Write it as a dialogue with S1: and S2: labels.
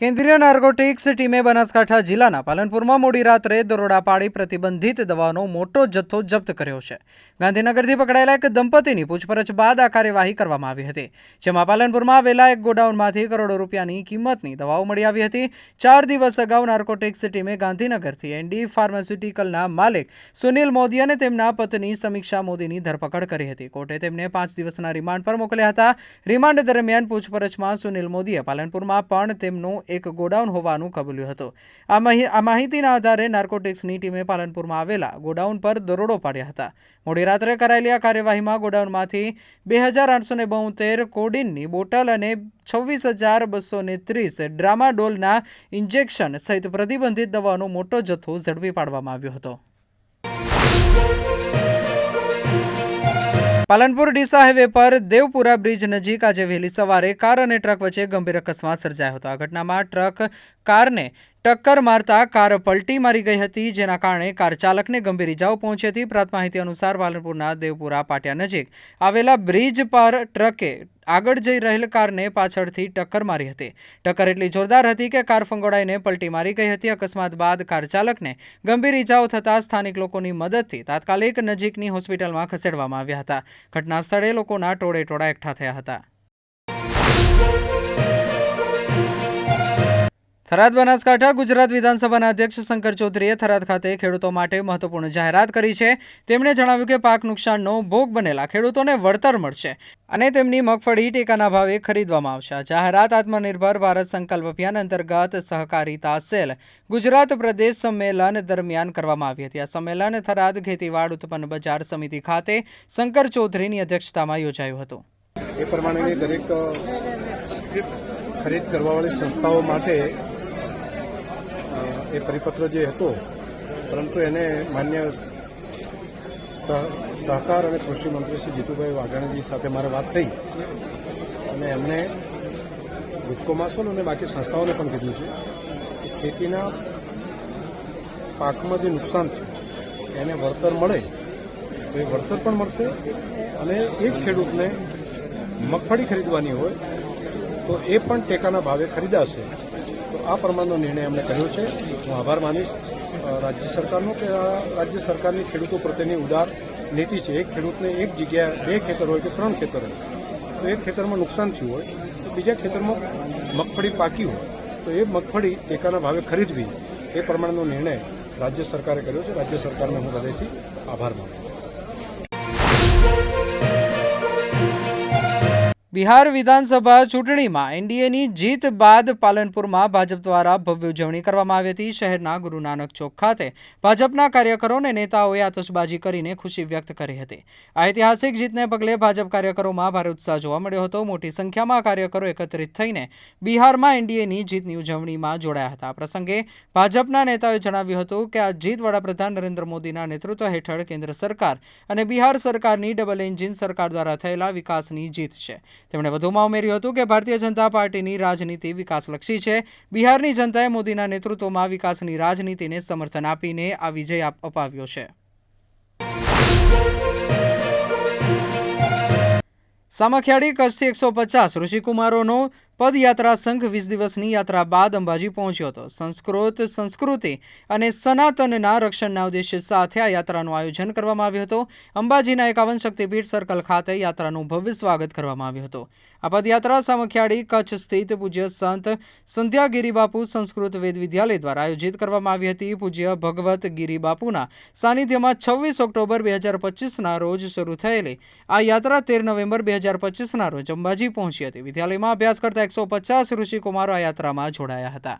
S1: કેન્દ્રીય નાર્કોટિક્સ ટીમે બનાસકાંઠા જિલ્લાના પાલનપુરમાં મોડી રાત્રે દરોડા પાડી પ્રતિબંધિત દવાનો મોટો જથ્થો જપ્ત કર્યો છે. ગાંધીનગરથી પકડાયેલા એક દંપતીની પૂછપરછ બાદ આ કાર્યવાહી કરવામાં આવી હતી, જેમાં પાલનપુરમાં આવેલા એક ગોડાઉનમાંથી કરોડો રૂપિયાની કિંમતની દવાઓ મળી આવી હતી. ચાર દિવસ અગાઉ નાર્કોટિક્સ ટીમે ગાંધીનગરથી એનડી ફાર્માસ્યુટિકલના માલિક સુનિલ મોદી અને તેમના પત્ની સમીક્ષા મોદીની ધરપકડ કરી હતી. કોર્ટે તેમને પાંચ દિવસના રિમાન્ડ પર મોકલ્યા હતા. રિમાન્ડ દરમિયાન પૂછપરછમાં સુનિલ મોદીએ પાલનપુરમાં પણ તેમનું એક ગોડાઉન હોવાનું કબૂલ્યું હતું. આ માહિતીના આધારે નાર્કોટિક્સની ટીમે પાલનપુરમાં આવેલા ગોડાઉન પર દરોડો પાડ્યા હતા. મોડી રાત્રે કરાયેલી આ કાર્યવાહીમાં ગોડાઉનમાંથી બે હજાર આઠસો ને બોતેર કોડિનની બોટલ અને છવ્વીસ હજાર બસો ને ત્રીસ ડ્રામાડોલના ઇન્જેક્શન સહિત પ્રતિબંધિત દવાનો મોટો જથ્થો ઝડપી પાડવામાં આવ્યો હતો. પાલનપુર ડીસા હાઈવે પર દેવપુરા બ્રિજ નજીક આજે વહેલી સવારે કાર અને ટ્રક વચ્ચે ગંભીર અકસ્માત સર્જાયો હતો. આ ઘટનામાં ટ્રક, કારને ટક્કર મારતા કાર પલટી મારી ગઈ હતી, જેના કારણે કાર ચાલકને ગંભીર ઇજાઓ પહોંચી હતી. પ્રાપ્ત માહિતી અનુસાર પાલનપુરના દેવપુરા પાટિયા નજીક આવેલા બ્રિજ પર ટ્રકે આગળ જઈ રહેલ કારને પાછળથી ટક્કર મારી હતી. ટક્કર એટલી જોરદાર હતી કે કાર ફંગોળાઈને પલટી મારી ગઈ હતી. અકસ્માત બાદ કાર ચાલકને ગંભીર ઇજાઓ થતાં સ્થાનિક લોકોની મદદથી તાત્કાલિક નજીકની હોસ્પિટલમાં ખસેડવામાં આવ્યા હતા. ઘટના સ્થળે લોકોના ટોળે ટોળા એકઠા થયા હતા. થરાદ બનાસકાંઠા ગુજરાત વિધાનસભાના અધ્યક્ષ શંકર ચૌધરીએ થરાદ ખાતે ખેડૂતો માટે મહત્વપૂર્ણ જાહેરાત કરી છે. તેમણે જણાવ્યું કે પાક નુકસાનનો ભોગ બનેલા ખેડૂતોને વળતર મળશે અને તેમની મગફળી ટેકાના ભાવે ખરીદવામાં આવશે. જાહેરાત આત્મનિર્ભર ભારત સંકલ્પ અભિયાન અંતર્ગત સહકારિતા સેલ ગુજરાત પ્રદેશ સંમેલન દરમિયાન કરવામાં આવી હતી. આ સંમેલન થરાદ ખેતીવાડ ઉત્પન્ન બજાર સમિતિ ખાતે શંકર ચૌધરીની અધ્યક્ષતામાં યોજાયું હતું.
S2: એ પ્રમાણેની દરેક ખરીદ કરવાવાળી સંસ્થાઓ માટે એ પરિપત્ર જે હતો, પરંતુ એને માન્ય સહ- સહકાર અને કૃષિ મંત્રી શ્રી જીતુભાઈ વાઘાણીજી સાથે મારે વાત થઈ. અને એમણે ગુજકો માસોલ અને બાકી સંસ્થાઓને પણ કીધું છે કે ખેતીના પાકમાં જે નુકસાન થયું એને વળતર મળે. તો એ વળતર પણ મળશે અને એ જ ખેડૂતને મગફળી ખરીદવાની હોય, તો એ પણ ટેકાના ભાવે ખરીદાશે. તો આ પ્રમાણનો નિર્ણય અમને કર્યો છે. હું આભાર માનીશ. રાજ્ય સરકારનો કે આ રાજ્ય સરકારની ખેડૂતો પ્રત્યેની ઉદાર નીતિ છે. એક ખેડૂતને એક જગ્યાએ બે ખેતર હોય કે ત્રણ ખેતર હોય, તો એક ખેતરમાં નુકસાન થયું હોય, તો બીજા ખેતરમાં મગફળી પાકી હોય, તો એ મગફળી ટેકાના ભાવે ખરીદવી, એ પ્રમાણેનો નિર્ણય રાજ્ય સરકારે કર્યો છે. રાજ્ય સરકારને હું હૃદયથી આભાર માનું છું.
S1: બિહાર વિધાનસભા ચૂંટણીમાં એનડીએની જીત બાદ પાલનપુરમાં ભાજપ દ્વારા ભવ્ય ઉજવણી કરવામાં આવી હતી. શહેરના ગુરુ નાનક ચોક ખાતે ભાજપના કાર્યકરો અને નેતાઓએ આતશબાજી કરીને ખુશી વ્યક્ત કરી હતી. આ ઐતિહાસિક જીતને પગલે ભાજપ કાર્યકરોમાં ભારે ઉત્સાહ જોવા મળ્યો હતો. મોટી સંખ્યામાં કાર્યકરો એકત્રિત થઈને બિહારમાં એનડીએની જીતની ઉજવણીમાં જોડાયા હતા. આ પ્રસંગે ભાજપના નેતાઓએ જણાવ્યું હતું કે આ જીત વડાપ્રધાન નરેન્દ્ર મોદીના નેતૃત્વ હેઠળ કેન્દ્ર સરકાર અને બિહાર સરકારની ડબલ એન્જિન સરકાર દ્વારા થયેલા વિકાસની જીત છે. તેમણે વધુમાં ઉમેર્યું હતું કે ભારતીય જનતા પાર્ટીની રાજનીતિ વિકાસલક્ષી છે. બિહારની જનતાએ મોદીના નેતૃત્વમાં વિકાસની રાજનીતિને સમર્થન આપીને આ વિજય અપાવ્યો છે. સામખિયાળી કચ્છથી એકસો પચાસ, ઋષિકુમારોનો પદયાત્રા સંઘ વીસ દિવસની યાત્રા બાદ અંબાજી પહોંચ્યો હતો. સંસ્કૃત, સંસ્કૃતિ અને સનાતનના રક્ષણના ઉદ્દેશ્ય સાથે આ યાત્રાનું આયોજન કરવામાં આવ્યું હતું. અંબાજીના એકાવન શક્તિપીઠ સર્કલ ખાતે યાત્રાનું ભવ્ય સ્વાગત કરવામાં આવ્યું હતું. આ પદયાત્રા સામખિયાળી કચ્છ સ્થિત પૂજ્ય સંત સંધ્યાગીરી બાપુ સંસ્કૃત વેદ વિદ્યાલય દ્વારા આયોજિત કરવામાં આવી હતી. પૂજ્ય ભગવત ગીરી બાપુના સાનિધ્યમાં છવ્વીસ ઓક્ટોબર બે હજાર પચીસના રોજ શરૂ થયેલી આ યાત્રા તેર નવેમ્બર બે હજાર પચીસના રોજ અંબાજી પહોંચી હતી. વિદ્યાલયમાં અભ્યાસ કરતા એકસો પચાસ ઋષિકુમારો આ યાત્રામાં જોડાયા હતા.